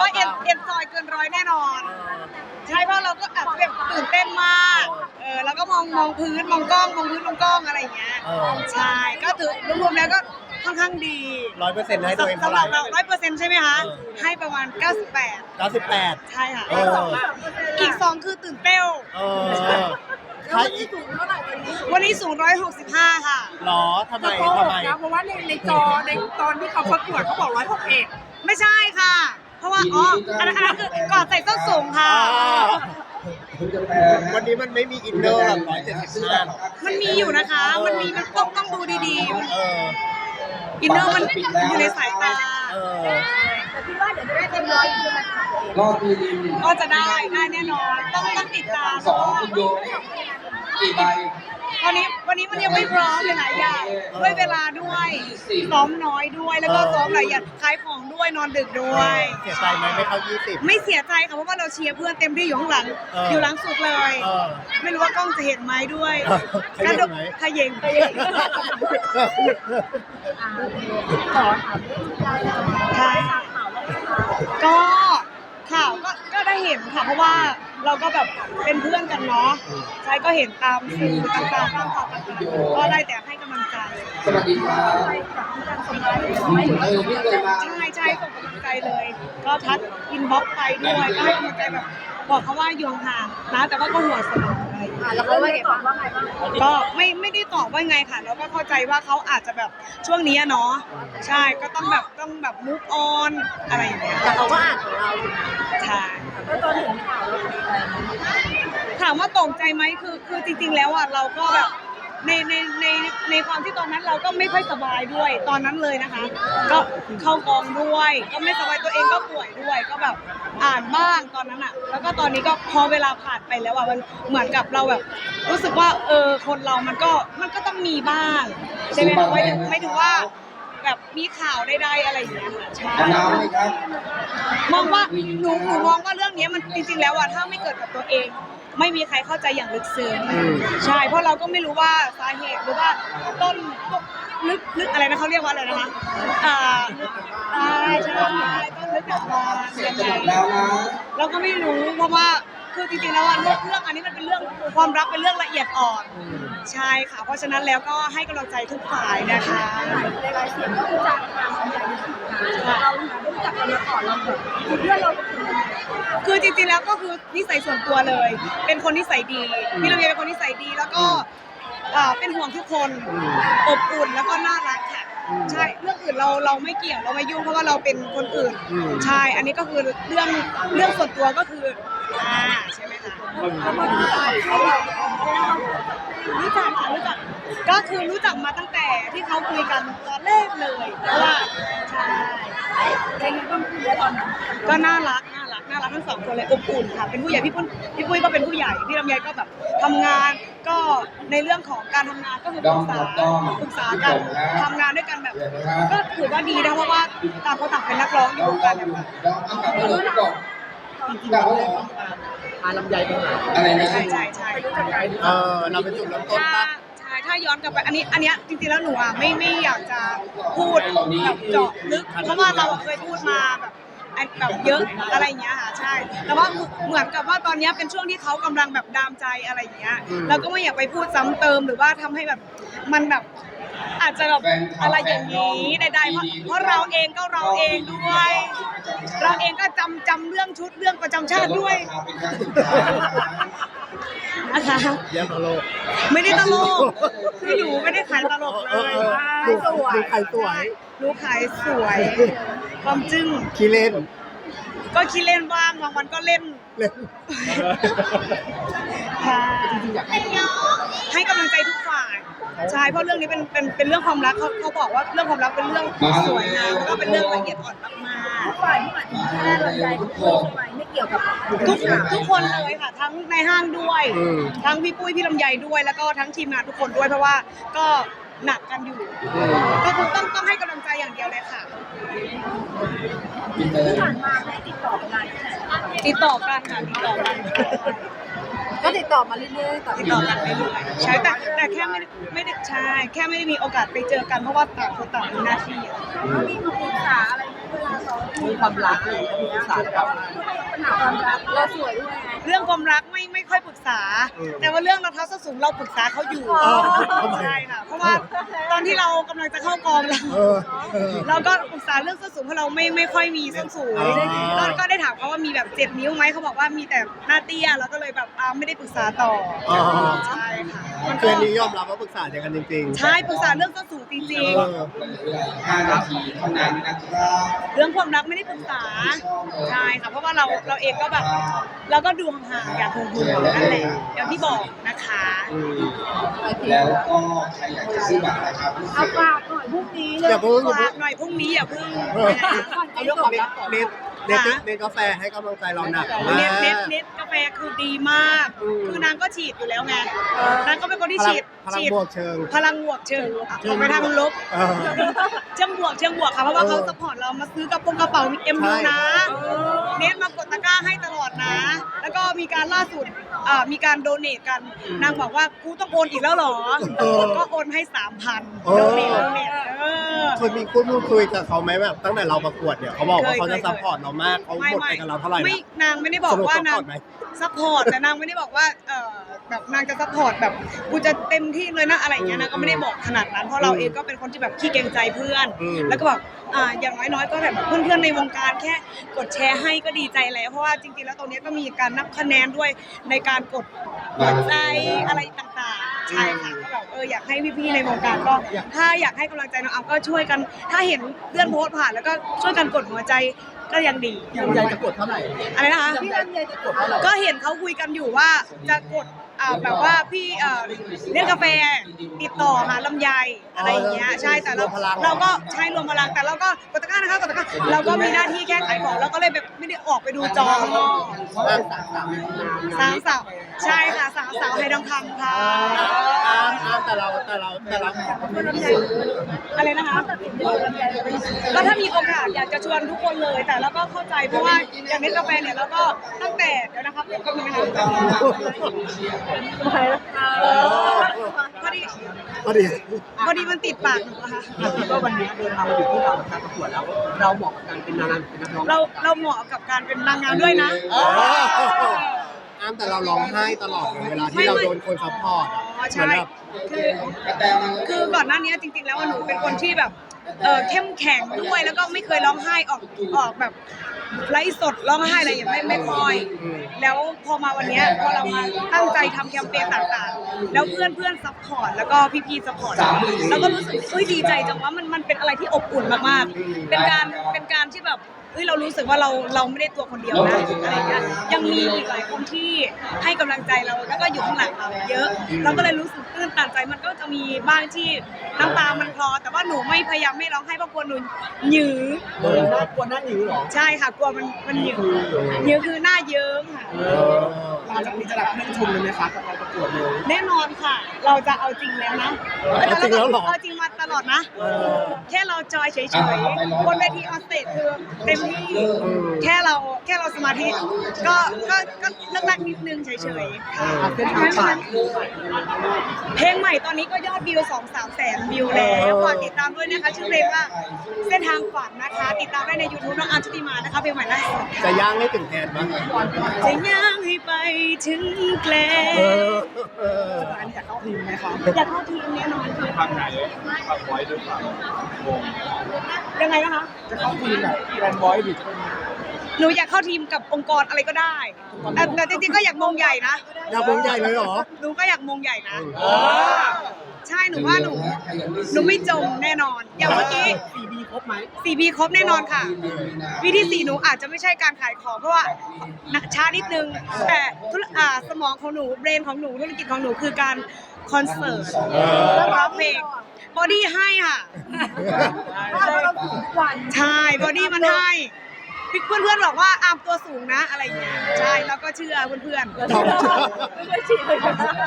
ว่าเอ็นเอ็นจอยเกินร้อยแน่นอน ใช่เพราะเราก็อาจจะแบบตื่นเต้นมาก เออแล้วก็มองมองพื้นมองกล้องมองพื้นมองกล้องอะไรอย่างเงี้ย เออ ใช่ ก็ถือรวมๆแล้วก็ค่อนข้างดีร้อยเปอร์เซ็นต์ให้ตัวเองสำเท่าหไหรัร่บเราร้อยเปอร์เซ็นต์ใช่ไหมคะ เออ ให้ประมาณ 98 เก้าสิบแปด ใช่ค่ะ เออ อีก 2 คือตื่นเต้น เออถ้าอีกวันนี้สูง165 ค่ะ หรอทำไมโกหทำกไม นะเพราะว่าในในจอในตอนที่เขาประกวดเขาบอกร้อยหกเอ็ดไม่ใช่ค่ะ เพราะว่าอ๋ออันนั้นอันนั้นคือก่อนใส่ส้นสูงค่ะอ่าวันนี้มันไม่มีอินเนอร์แบบร้อยเจ็ดสิบห้าหรอกมันมีอยู่นะคะ มันมีมันต้องต้องดูดีๆมันเอออินเนอร์มันอยู่ในสายตาเออแต่คิดว่าเดี๋ยวจะได้เต็มร้อยใช่ไหมคะรอบที่ดินก็จะได้ได้แน่นอน ต้องต้องติดตามสองคุณโยกี่ใบ วันนี้วันนี้มันยังไม่พร้อมหลายๆอย่างด้วยเวลาด้วยซ้อมน้อยด้วยแล้วก็ซ้อมหลายอย่างขายของด้วยนอนดึกด้วย เสียใจไหมไม่เข้ายี่สิบ ไม่เสียใจค่ะเพราะว่าเราเชียร์เพื่อนเต็มที่อยู่ข้างหลัง เออออยู่หลังสุดเลย เออไม่รู้ว่ากล้องจะเห็นไหมด้วยเออขยิบไหม ขยิงขยิงใช่ก็ข่าวก็ก็ได้เห็นค่ะเพราะว่า เราก็แบบเป็นเพื่อนกันเนาะใช่ก็เห็นตามสื่อต่างๆตามข่าวต่างๆก็ได้แต่ให้กำลังใจสวัสดีครับเออพี่เคยมาใช่ใช่ส่งกำลังใจเลย ก็ทักอินบ็อกซ์ไปด้วยก็ให้กำลังใจแบบ บอกเขาว่าอยู่ห่างๆนะแต่ว่าก็หัวเสมออะไรอย่างเงี้ย แล้วเขาไม่ได้ตอบว่าไงบ้างก็ไม่ไม่ได้ตอบว่าไงค่ะแล้วก็เข้าใจว่าเขาอาจจะแบบช่วงนี้อะเนาะใช่ก็ต้องแบบต้องแบบมุกออนอะไรอย่างเงี้ยแต่เขาก็อ่านของเราอยู่ใช่แล้วตอนเห็นข่าวเราเป็นอะไรนะถามว่าตกใจไหมคือคือจริง ๆ แล้วอะเราก็แบบ ในในในในความที่ตอนนั้นเราก็ไม่ค่อยสบายด้วยตอนนั้นเลยนะคะ ก็เข้ากองด้วย ก็ไม่สบายตัวเองก็ป่วยด้วย ก็แบบอ่านบ้างตอนนั้นอะแล้วก็ตอนนี้ก็พอเวลาผ่านไปแล้วอะมันเหมือนกับเราแบบ รู้สึกว่าเออคนเรามันก็มันก็ต้องมีบ้างใช่ไหมคะไม่ถึงไม่ถึงว่า แบบมีข่าวใดๆอะไรอย่างเงี้ยค่ะใช่มะนาวไหมครับ มองว่าหนูหนูมองว่าเรื่องนี้มันจริงๆแล้วอะถ้าไม่เกิดกับตัวเอง ไม่มีใครเข้าใจอย่างลึกซึ้งอืมใช่เพราะเราก็ไม่รู้ว่าสาเหตุหรือว่าต้นลึกลึกอะไรนะเขาเรียกว่าอะไรนะคะอ่าใช่ใช่ต้นลึกแบบมองเสร็จยังจะไงหมดแล้วนะเราก็ไม่รู้เพราะว่าคือจริงๆแล้วอะเรื่องเรื่องอันนี้มันเป็นเรื่องความรักเป็นเรื่องละเอียดอ่อนใช่ค่ะเพราะฉะนั้นแล้วก็ให้กำลังใจทุกฝ่ายนะคะหลายๆเสียงก็รู้จักทางคนใหญ่ที่สุดนะเราไม่รู้จักกัน แล้วก็คือนิสัยส่วนตัวเลย เป็นคนนิสัยดีพี่ลำไยเป็นคนนิสัยดีแล้วก็เอ่อเป็นห่วงทุกคนอบอุ่นแล้วก็น่ารักค่ะใช่เรื่องอื่นเราเราไม่เกี่ยวเราไม่ยุ่งเพราะว่าเราเป็นคนอื่น อืม ใช่อันนี้ก็คือเรื่องเรื่องส่วนตัวก็คืออ่าใช่ไหมคะ รู้จักค่ะรู้จักก็คือรู้จักมาตั้งแต่ที่เขาคุยกันตอนแรกเลยเพราะว่าใช่เป็นไงบ้างคือตอนนั้นก็น่ารัก น่ารักน่ารักทั้งสองคนเลยอบอุ่นค่ะ เป็นผู้ใหญ่พี่ปุ้ยพี่ปุ้ยก็เป็นผู้ใหญ่พี่ลำไยก็แบบทำงานก็ในเรื่องของการทำงานก็คือปรึกษาปรึกษากันทำงานด้วยกันแบบ ก็ถือว่าดีนะเพราะว่าต่างคนต่างเป็นนักร้องอดอยู่งกักันนนะอยู่คะดองเอากลับมาเลยพี่กบกลับมาเลยพาลำไยไปหาอะไรนะ ใช่ใช่ใช่เออเราเป็นจุดเริ่มต้นถ้าปะ ใช่ถ้าย้อนกลับไปอันนี้อันเนี้ยจริงๆแล้วหนูอะไม่ไม่อยากจะพูดแบบเจาะลึกเพราะว่าเราอะเคยพูดมาแบบอัน แบบเยอะอะไรอย่างเงี้ยค่ะใช่ แต่ว่าเหมือนกับว่าตอนเนี้ยเป็นช่วงที่เขากำลังแบบดามใจอะไรอย่างเงี้ยเราก็ไม่อยากไปพูดซ้ำเติมหรือว่าทำให้แบบมันแบบ อาจจะแบบอะไรอย่างนี้ใดๆเพราะเพราะเราเองก็เราเองด้วย เราเองก็จำจำเรื่องชุดเรื่องประจำชาติด้วยเป็นครั้งสุดท้ายนะคะนะคะ เยี่ยมตลก ไม่ได้ตลกพี่หนูไม่ได้ขายตลกเลเออยเออใช่ดูดูใครสวย หนูขายสวย ความจึ้ง ขี้เล่นก็คิดเล่นบ้างบางวันก็เล่นเล่นค่ะให้กำลังใจทุกฝ่ายใช่เพราะเรื่องนี้เป็นเป็นเป็นเรื่องความรักเขาเขาบอกว่าเรื่องความรักเป็นเรื่องสวยงามแล้วก็เป็นเรื่องละเอียดอ่อนมากทุกฝ่ายที่มาที่แค่ลำไยทุกคนใช่ไหมไม่เกี่ยวกับๆทุกทุกคนเลยค่ะ ทั้งในห้างด้วยอืมทั้งพี่ปุ้ยพี่ลำไยด้วย แล้วก็ทั้งทีมงานทุกคนด้วยเพราะว่าก็ หนักกันอยู่ ก็คือต้องต้องให้กำลังใจอย่างเดียวเลยค่ะ ที่ผ่านมาไม่ได้ติดต่อกันนานแค่ไหนติดต่อกันค่ะติดต่อกันก็ติดต่อมาเรื่อยๆต่อติดต่อกันเรื่อยๆใช่แต่แต่แค่ไม่ได้ไม่ได้ใช่แค่ไม่ได้มีโอกาสไปเจอกันเพราะว่าต่างคนต่างมีหน้าที่อะแล้วมีมาปรึกษาอะไรไหมเวลาซ้อมมีความรักเลยมีสารกับปัญหาความรักเราสวยด้วยไงเรื่องความรักไม่ไม่ค่อยปรึกษา แต่ว่าเรื่องรองเท้าส้นสูงเราปรึกษาเขาอยู่อ๋อใช่ค่ะเพราะว่าตอนที่เรากำลังจะเข้ากองเราเออเออ เราก็ปรึกษาเรื่องส้นสูงเพราะเราไม่ไม่ค่อยมีส้นสูงอ๋อก็ก็ได้ถามเขาว่ามีแบบเจ็ดนิ้วไหมเขาบอกว่ามีแต่หน้าเตี้ยเราก็เลยแบบอ่าไม่ได้ปรึกษาต่อออ๋อใช่ค่ะมันคืก็นนี้ยอมรับว่าปรึกษาอย่างกันจริงๆใช่ปรึกษาเรื่องส้นสูงจริง เออ 5นาทีเท่านั้นนะครับ ๆ เรื่องความรักไม่ได้ปรึกษาใช่ค่ะเพราะว่าเราเราเองก็แบบ เราก็ดูห่างๆอยากห่วงๆนั่นแหละอย่างที่บอกนะคะอืมแล้วก็ใครอยากจะซื้อบัตรนะครับเอาฝากหน่อยพรุ่งนี้เลอย่าเพิ่ง ฝากหน่อยพรุ่งนี้อย่าเพิ่งเออก่อนเอาจะเรื่องจของบเน็ตเน็ต เน็ตเน็ตกาแฟให้กำลังใจเราหนักมาก เน็ตเน็ตเน็ตกาแฟคือดีมาก อืม คือนางก็ฉีดอยู่แล้วไงนางก็เป็นคนที่พลังฉีดพลังฉีดบวกเชิง พลังบวกเชิงออกไปทางลบเออเชิงบวกเชิงบวกค่ะเพราะว่าเออเขาสปอร์ตเรามาซื้อกระโปรงกระเป๋าเอ็มยูใช่นะ เน็ตมากดตะกร้าให้ตลอดนะ แล้วก็มีการล่าสุดอ่ามีการโดเนทกัน นางบอกว่ากูต้องโอนอีกแล้วเหรอ เออก็โอนให้สามพันเออโดเนทโดเนท เออเคยมีพูดพูดคุยกับเขาไหมแบบตั้งแต่เราประกวดเนี่ยเขาบอกว่าเคยเขาจะเคยซัพพอร์ตเรามากเขาหมดไปกับเราเท่าไหร่ไม่นะนางไม่ได้บอกว่าสรุปนางซัพพอร์ตไหม ซัพพอร์ตแต่นางไม่ได้บอกว่าเออแบบนางจะซัพพอร์ตแบบกูจะเต็มที่เลยนะอะไรอย่างเงี้ยนางก็ไม่ได้บอกขนาดนั้นเพราะเราเองก็เป็นคนที่แบบขี้เกรงใจเพื่อน อืม แล้วก็บอกอ่าอย่างน้อยๆก็แบบเพื่อนๆในวงการแค่กดแชร์ให้ก็ดีใจแล้วเพราะว่าจริงๆแล้วตรงเนี้ยก็มีการนับคะแนนด้วยในการกดหัวใจอะไรต่างๆ ใช่ค่ะก็แบบเอออยากให้พี่ๆในวงการก็ ถ้าอยากให้กำลังใจน้องอัพก็ช่วยกัน ถ้าเห็นเพื่อนโพสต์ผ่านแล้วก็ช่วยกันกดหัวใจก็ยังดียังใหญ่จะกดเท่าไหร่อะไรนะคะ พี่ลำไยจะกดก็เห็นเขาคุยกันอยู่ว่าจะกด อ่าแบบว่าพี่เอ่อเรียกกาแฟติดต่อหาลำไยอะไรอย่างเงี้ยใช่แต่เรารวมพลังเหรอเราก็ใช้รวมพลังแต่เราก็กดตะกร้านะคะกดตะกร้าเราก็มีหน้าที่แค่ขายของเราก็เลยแบบไม่ได้ออกไปดูจอข้างนอกสามสาวใช่ค่ะสามสาวให้ทองคำค่ะอ้ามอ้ามแต่เราแต่เราแต่เราอะไรนะคะ ก็ถ้ามีโอกาสอยากจะชวนทุกคนเลย แต่เราก็เข้าใจเพราะว่าอย่างเน็ตกาแฟเนี่ยเราก็ตั้งแต่เดี๋ยวนะครับเดี๋ยวก็มีนะคะเออพอดีพอดีพอดีมันติดปากหนูอะค่ะก็วันนี้เดินทางมาอยู่ที่เราการประกวดแล้ว เราเหมาะกับการเป็นนางงามเป็นนักร้องเราเราเหมาะกับการเป็นนางงามด้วยนะอ้ามแต่เราร้องไห้ตลอดเลยเวลาที่เราโดนคนซัพพอร์ตอะอ๋อเหมือนใช่แบบ คือคือก่อนหน้านี้จริงๆแล้วหนูเป็นคนที่แบบ เออเข้มแข็งด้วยแล้วก็ไม่เคยร้องไห้ออกออกแบบไลฟ์สดร้องไห้อะไรอย่างไม่ไม่ค่อย แล้วพอมาวันเนี้ยพอเรามาตั้งใจทำแคมเปญต่างๆ แล้วเพื่อนเพื่อนซัพพอร์ตแล้วก็พี่ๆซัพพอร์ตแล้วก็รู้สึกเฮ้ยดีใจจังว่ามันมันเป็นอะไรที่อบอุ่นมากๆ เป็นการเป็นการที่แบบเฮ้ยเรารู้สึกว่าเราเราไม่ได้ตัวคนเดียวนะอะไรเงี้ยยังมีอีกหลายคนที่ให้กำลังใจเราแล้วก็อยู่ข้างหลังเราเยอะ เราก็เลยรู้สึกตื้นตันใจมันก็จะมีบ้างที่น้ำตามันคลอแต่ว่าหนูไม่พยายามไม่ร้องไห้เพราะกลัวหนูหยือเดินหน้ากลัวหน้าหนิวเหรอใช่ค่ะกลัวมันมันหยือหยือคือหน้าเยิ้มค่ะ หลังจากนี้จะรับเรื่องชมเลยไหมคะกับการประกวดเลย แน่นอนค่ะ เราจะเอาจริงแล้วนะเอาจริงแล้วเหรอ เอาจริงมาตลอดนะแค่เราจอยเฉยๆบนเวทีออนสเตจคือเต็มที่แค่เราแค่เราสมาธิก็ก็ก็เลิกลักนิดนึงเฉยๆค่ะเส้นทางผ่านเพลงใหม่ตอนนี้ก็ยอดวิว2 3แสนวิวแล้วฝากติดตามด้วยนะคะ ชื่อเพลงว่าเส้นทางฝันนะคะ ติดตามได้ใน YouTube น้องอาร์มชุติมานะคะเพลงใหม่ล่าสุดจะค่ะย่างให้ถึงแทนบ้างจะย่างให้ไปถึงแกลเออเอันนี้อยากเข้าทีมไหมคะอยากเข้าทีมแน่นอนค่ะทางไหนทางไว้หรือเปล่ายังไงนะคะจะเข้าทีมแบบแกรนด์บอยหรือหนูอยากเข้าทีมกับองค์กรอะไรก็ได้แต่แต่จริงๆก็อยากมงใหญ่นะอยากวงใหญ่เลยเหรอหนูก็อยากมงใหญ่นะใช่หนูว่าหนูหนูไม่จมแน่นอน อย่างเมื่อกี้ ครบไหมสี่บีครบแน่นอนค่ะวีที่สี่หนูอาจจะไม่ใช่การขายของเพราะว่าช้านิดนึง แต่ธุรอ่าสมองของหนูเบรนของหนูธุรกิจของหนูคือการคอนเสิร์ตแล้วร้องเพลงบอดี้ให้ค่ะถ้าเราถึงทุกวันใช่บอดี้มันให้ เพื่อนๆบอกว่าอามตัวสูงนะอะไรอย่างเงี้ยใช่แล้วก็เชื่อเพื่อนๆ ไม่เคยฉีดเลยแ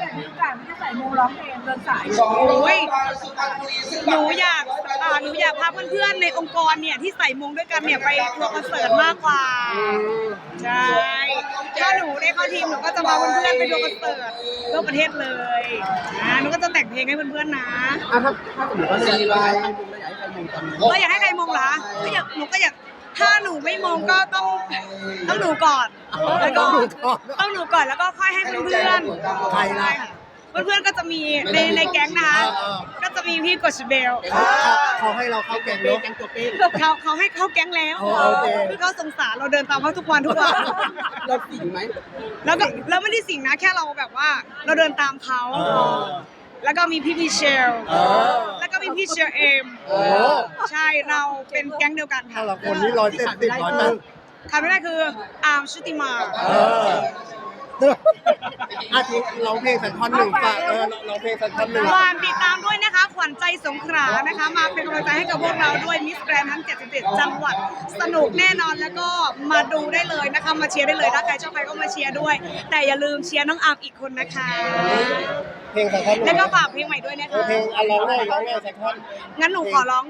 ต่มีโอกาสไม่ได้ใส่โมร้องเพลงเดินสายโอ้ยหนูอยากอ่าหนูอยากพาเพื่อนๆในองค์กรเนี่ยที่ใส่มงด้วยกันเนี่ยไปทัวร์คอนเสิร์ตมากกว่าใช่ถ้าหนูได้เข้าทีมหนูก็จะมาเพื่อนๆไปดูคอนเสิร์ตทั่วประเทศเลยนะหนูก็จะแต่งเพลงให้เพื่อนๆนะอะถ้าถ้าสมมติว่าเราอยากให้ใครมงเราอยากให้ใครมงตอนนี้ก็อยากให้ใครมงเหรอก็อยากหนูก็อยาก ถ้าหนูไม่มงก็ต้องต้องหนูก่อนแล้วก็ต้องหนูก่อนแล้วก็ค่อยให้เพื่อนๆใครล่ะเพื่อนๆก็จะมีในในแก๊งนะคะเออ ก็จะมีพี่กดชเบลเขาเขาให้เราเข้าแกงเป้เนาะแกงตัวเป้เขาเขาให้เข้าแก๊งแล้วอ๋อโอเค คือเขาสงสารเราเดินตามเขาทุกวันทุกวัน เราสิงไหม แล้วก็แล้วไม่ได้สิ่งนะแค่เราแบบว่า เราเดินตามเขาเออแล้วก็มีพี่พีเชล เออ แล้ว ก็มีพี่เชลเอ็มโอ้ ใช่เราเป็นแก๊งเดียวกันถ้าค่ะเราคนนี้ร้อยเจ็ดสิบร้อยตั้งขาดไม่ได้คืออาร์มชุติมา เอออาทิตย์ร้องเพลงสักท่อนหนึ่งฝากเออร้องเพลงสักท่อนหนึ่งฝากติดตามด้วยนะคะ ขวัญใจสงขลานะคะ มาเป็นกำลังใจให้กับพวกเราด้วยมิสแกรนทั้ง 77 จังหวัด สนุกแน่นอนแล้วก็มาดูได้เลยนะคะ มาเชียร์ได้เลยถ้าใครชอบใครก็มาเชียร์ด้วย แต่อย่าลืมเชียร์น้องอาร์มอีกคนนะคะ เพลงสักท่อนหนึ่งแล้วก็ฝากเพลงใหม่ด้วยนะเออคะเพลงอะร้องได้ร้องได้สักท่อน งั้นหนูขอร้อง